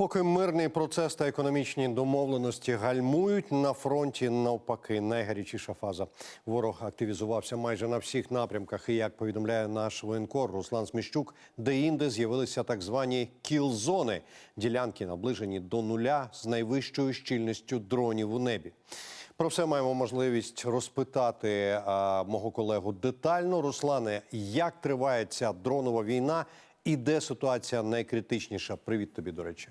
Поки мирний процес та економічні домовленості гальмують на фронті, навпаки, найгарячіша фаза. Ворог активізувався майже на всіх напрямках. І як повідомляє наш воєнкор Руслан Сміщук, де-інде з'явилися так звані кіл-зони – ділянки наближені до нуля з найвищою щільністю дронів у небі. Про все маємо можливість розпитати а, мого колегу детально. Руслане, як триває ця дронова війна і де ситуація найкритичніша? Привіт тобі, до речі.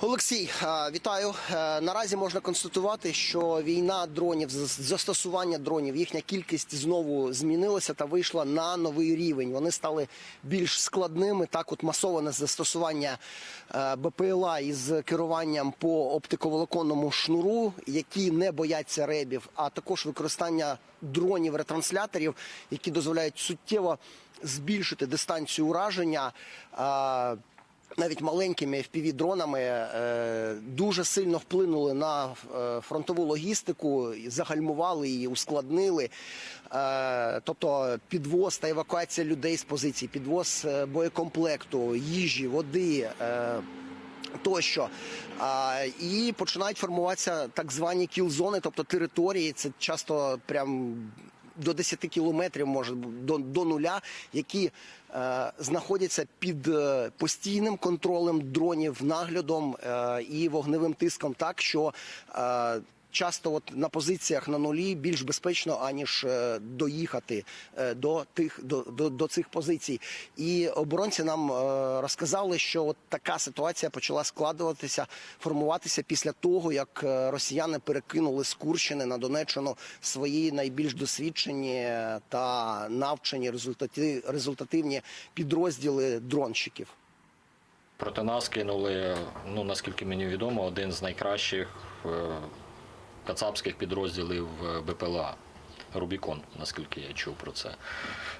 Олексій, е, вітаю. Е, Наразі можна констатувати, що війна дронів, застосування дронів, їхня кількість знову змінилася та вийшла на новий рівень. Вони стали більш складними. Так, от масоване застосування е, БПЛА із керуванням по оптиковолоконному шнуру, які не бояться ребів, а також використання дронів-ретрансляторів, які дозволяють суттєво збільшити дистанцію ураження. Навіть маленькими FPV-дронами е, дуже сильно вплинули на е, фронтову логістику, загальмували її, ускладнили. Е, тобто підвоз та евакуація людей з позицій, підвоз боєкомплекту, їжі, води. Тощо а, і починають формуватися так звані кіл-зони, тобто території. Це часто прям до 10 кілометрів, може до, до нуля, які е, знаходяться під е, постійним контролем дронів, наглядом е, і вогневим тиском, так що е, часто от на позиціях на нулі більш безпечно, аніж е, доїхати е, до тих до, до, до цих позицій. І оборонці нам е, розказали, що от така ситуація почала складуватися, формуватися після того, як росіяни перекинули з Курщини на Донеччину свої найбільш досвідчені та навчені результати, результативні підрозділи дронщиків. Проти нас кинули, ну наскільки мені відомо, один з найкращих кацапських підрозділів е, БПЛА. Рубікон, наскільки я чув про це.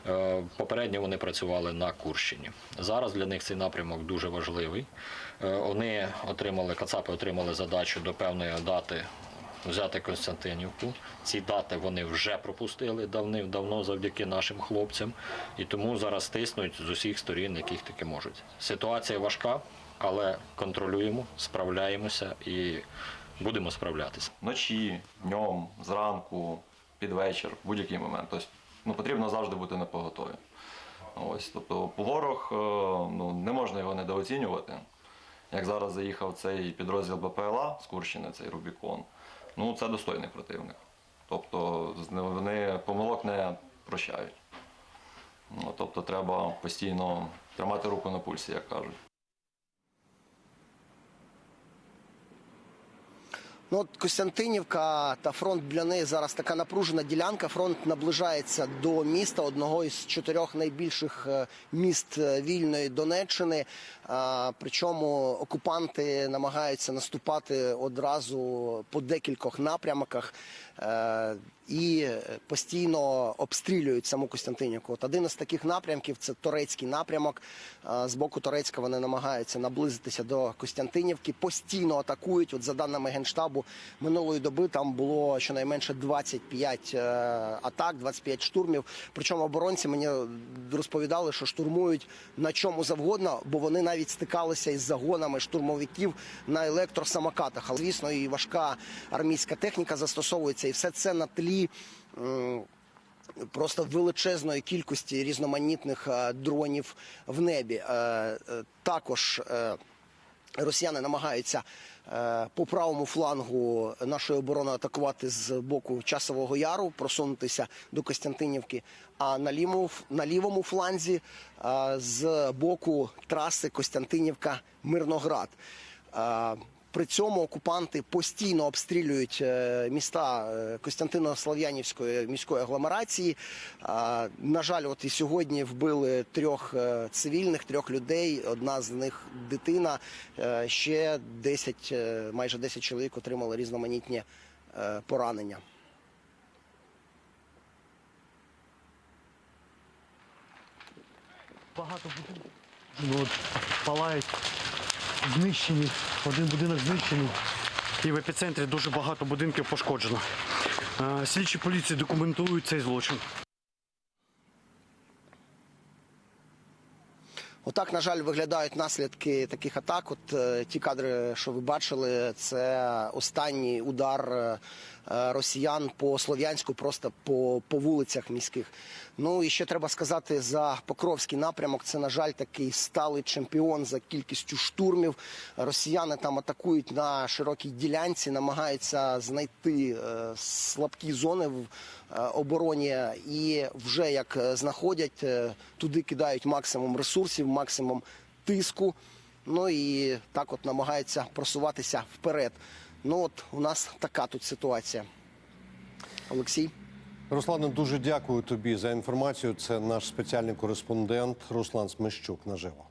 Е, Попередньо вони працювали на Курщині. Зараз для них цей напрямок дуже важливий. Е, Вони отримали, Кацапи отримали задачу до певної дати взяти Константинівку. Ці дати вони вже пропустили давним-давно завдяки нашим хлопцям. І тому зараз тиснуть з усіх сторін, яких таки можуть. Ситуація важка, але контролюємо, справляємося і будемо справлятися. вночі, днем, зранку, під вечір, будь-який момент. Тобто, ну, потрібно завжди бути на поготові. Ось, тобто ворог, е, ну, не можна його недооцінювати. Як зараз заїхав цей підрозділ БПЛА з Курщини, цей Рубікон, ну це достойний противник. Тобто вони помилок не прощають. Ну, тобто треба постійно тримати руку на пульсі, як кажуть. Ну, от Костянтинівка та фронт для неї зараз така напружена ділянка. Фронт наближається до міста, одного із чотирьох найбільших е, міст е, вільної Донеччини. Причому окупанти намагаються наступати одразу по декількох напрямках. Е, І постійно обстрілюють саму Костянтинівку. От один із таких напрямків це турецький напрямок. Е, З боку Турецька вони намагаються наблизитися до Костянтинівки, постійно атакують. От за даними генштабу минулої доби там було щонайменше 25 е, атак, 25 штурмів. Причому оборонці мені розповідали, що штурмують на чому завгодно, бо вони навіть стикалися із загонами штурмовиків на електросамокатах. Але звісно, і важка армійська техніка застосовується, і все це на тлі. М, Просто величезної кількості різноманітних е, дронів в небі. Е, е, Також росіяни намагаються по правому флангу нашої оборони атакувати з боку часового яру, просунутися до Костянтинівки. А на лівому, на лівому фланзі з боку траси Костянтинівка-Мирноград. Е, При цьому окупанти постійно обстрілюють е, міста е, Костянтино-Слов'янівської міської агломерації. На жаль, от і сьогодні вбили трьох е, цивільних, трьох людей. Одна з них дитина. Ще 10, е, майже 10 чоловік отримали різноманітні поранення. Багато ну, палають, знищені. Один будинок знищений. І в епіцентрі дуже багато будинків пошкоджено. Е, Слідчі поліції документують цей злочин. Отак, на жаль, виглядають наслідки таких атак. От е, ті кадри, що ви бачили, це останній удар е, росіян по Слов'янську, просто по, по вулицях міських. Ну і ще треба сказати за Покровський напрямок. Це, на жаль, такий сталий чемпіон за кількістю штурмів. Росіяни там атакують на широкій ділянці, намагаються знайти е, слабкі зони в е, обороні, і вже як е, знаходять, е, туди кидають максимум ресурсів, максимум тиску. Ну і так от намагаються просуватися вперед. Ну от у нас така тут ситуація. Олексій. Руслане, дуже дякую тобі за інформацію. Це наш спеціальний кореспондент Руслан Смещук наживо.